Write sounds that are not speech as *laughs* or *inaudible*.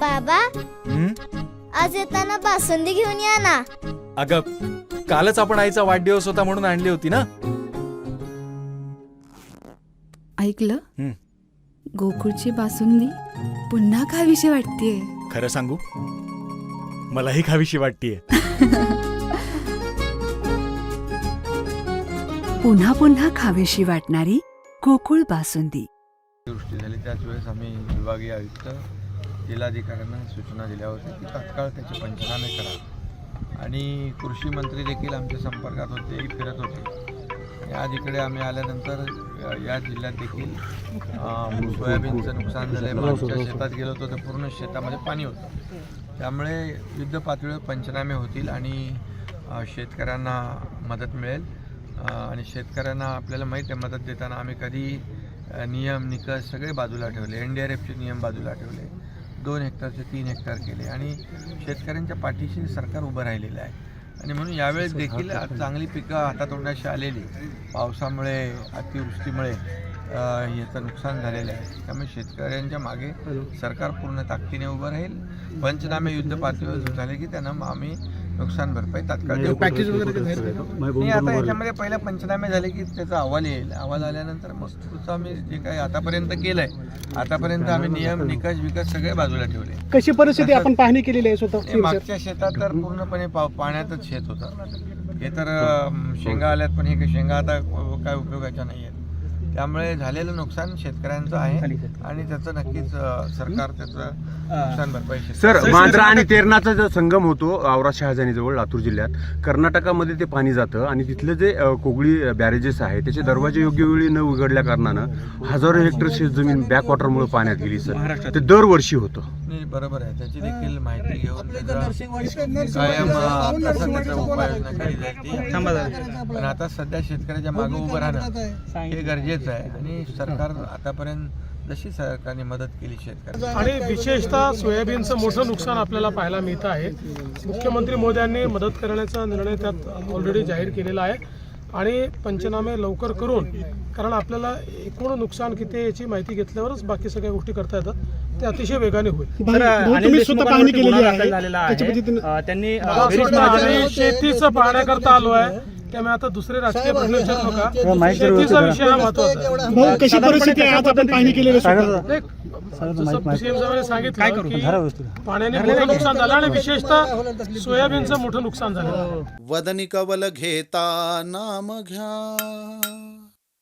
बाबा हं? आज येताना बासुंदी घेऊन या ना. अगं कालच आपण आईचा वाढदिवस होता म्हणून आणली होती ना. ऐकलं? हं. गोकुळची बासुंदी पुन्हा खावीशी वाटतेय. खरं सांगू? मलाही खावीशी वाटतीये. *laughs* पुन्हा पुन्हा खावीशी वाटणारी गोकुळ बासुंदी. दृष्टी झाली. त्याच वेळेस आम्ही विभागीय आयुक्त जिल्हाधिकाऱ्यांना सूचना दिल्या होत्या की तात्काळ त्याचे पंचनामे करा. आणि कृषी मंत्री देखील आमच्या संपर्कात होते फिरत होते. या आज इकडे आम्ही आल्यानंतर या जिल्ह्यात देखील सोयाबीनचं नुकसान झालं आहे मागच्या शेतात गेलो होतो तर पूर्ण शेतामध्ये पाणी होतं. त्यामुळे युद्ध पातळीवर पंचनामे होतील आणि शेतकऱ्यांना मदत मिळेल. आणि शेतकऱ्यांना आपल्याला माहीत आहे मदत देताना आम्ही कधी नियम निकष सगळे बाजूला ठेवले. एन डी आर एफचे नियम बाजूला ठेवले. दोन हेक्टरचे तीन हेक्टर केले. आणि शेतकऱ्यांच्या पाठीशी सरकार उभं राहिलेलं आहे. आणि म्हणून यावेळेस देखील आज चांगली पिकं हातातोंडाशी आलेली. पावसामुळे अतिवृष्टीमुळे याचं नुकसान झालेलं आहे. त्यामुळे शेतकऱ्यांच्या मागे सरकार पूर्ण ताकदीने उभं राहील. पंचनामे युद्ध पातळीवर झाले की त्यांना आम्ही नुकसान भरपाई तात्काळ देऊ. नाही आता याच्यामध्ये पहिला पंचनामे झाले की त्याचा अहवाल येईल. अहवाल आल्यानंतर मग पुढचं आम्ही जे काही आतापर्यंत केलंय आतापर्यंत आम्ही नियम निकष विकस सगळे बाजूला ठेवले. कशी परिस्थिती आपण पाहणी केलेली आहे स्वतः? मागच्या शेतात तर पूर्णपणे पाण्यातच शेत होतं. हे तर शेंगा आल्यात पण हे शेंगा आता काय उपयोगाच्या नाही आहेत त्यामुळे झालेलं नुकसान शेतकऱ्यांचं आहे. आणि त्याचं नक्कीच सरकार त्याचं नुकसान भरपाई सर मांजरा आणि तेरणाचा जो संगम होतो औरा शहाजानीजवळ लातूर जिल्ह्यात कर्नाटकामध्ये ते पाणी जातं आणि तिथले जे कोगळी बॅरेजेस आहे त्याचे दरवाजे योग्य वेळी न उघडल्या कारणानं हजारो हेक्टर शेतजमीन बॅकवॉटरमुळे पाण्यात गेली सर. ते दरवर्षी होतं. बरोबर आहे. त्याची देखील माहिती घेऊन कायम उपाययोजना केली पण आता सध्या शेतकऱ्याच्या मागे उभं राहणं हे गरजेचं आहे. आणि सरकार आतापर्यंत जशी सरकारने मदत केली शेतकऱ्यांना. आणि विशेषतः सोयाबीनचं मोठं नुकसान आपल्याला पाहायला मिळतं आहे. मुख्यमंत्री मोदयांनी मदत करण्याचा निर्णय त्यात ऑलरेडी जाहीर केलेला आहे. आणि पंचनामे लवकर करून कारण आपल्याला एकूण नुकसान किती आहे याची माहिती घेतल्यावरच बाकी सगळ्या गोष्टी करता येतात. ते अतिशय वेगाने होईल. तर अनिल आहे. त्यांनी शेतीचं पाहण्याकरता आलो आहे. त्यामुळे आता दुसरे राजकीय प्रश्न विचारू नका. शेतीचा विषय हा महत्त्वाचा कशी परिस्थिती आहे? आज आपण पाहणी केलेली सांगितलं की पाण्याने मोठं नुकसान झालं आणि विशेषतः सोयाबीनचं मोठं नुकसान झालं. वदनी कवल घेता नाम घ्या.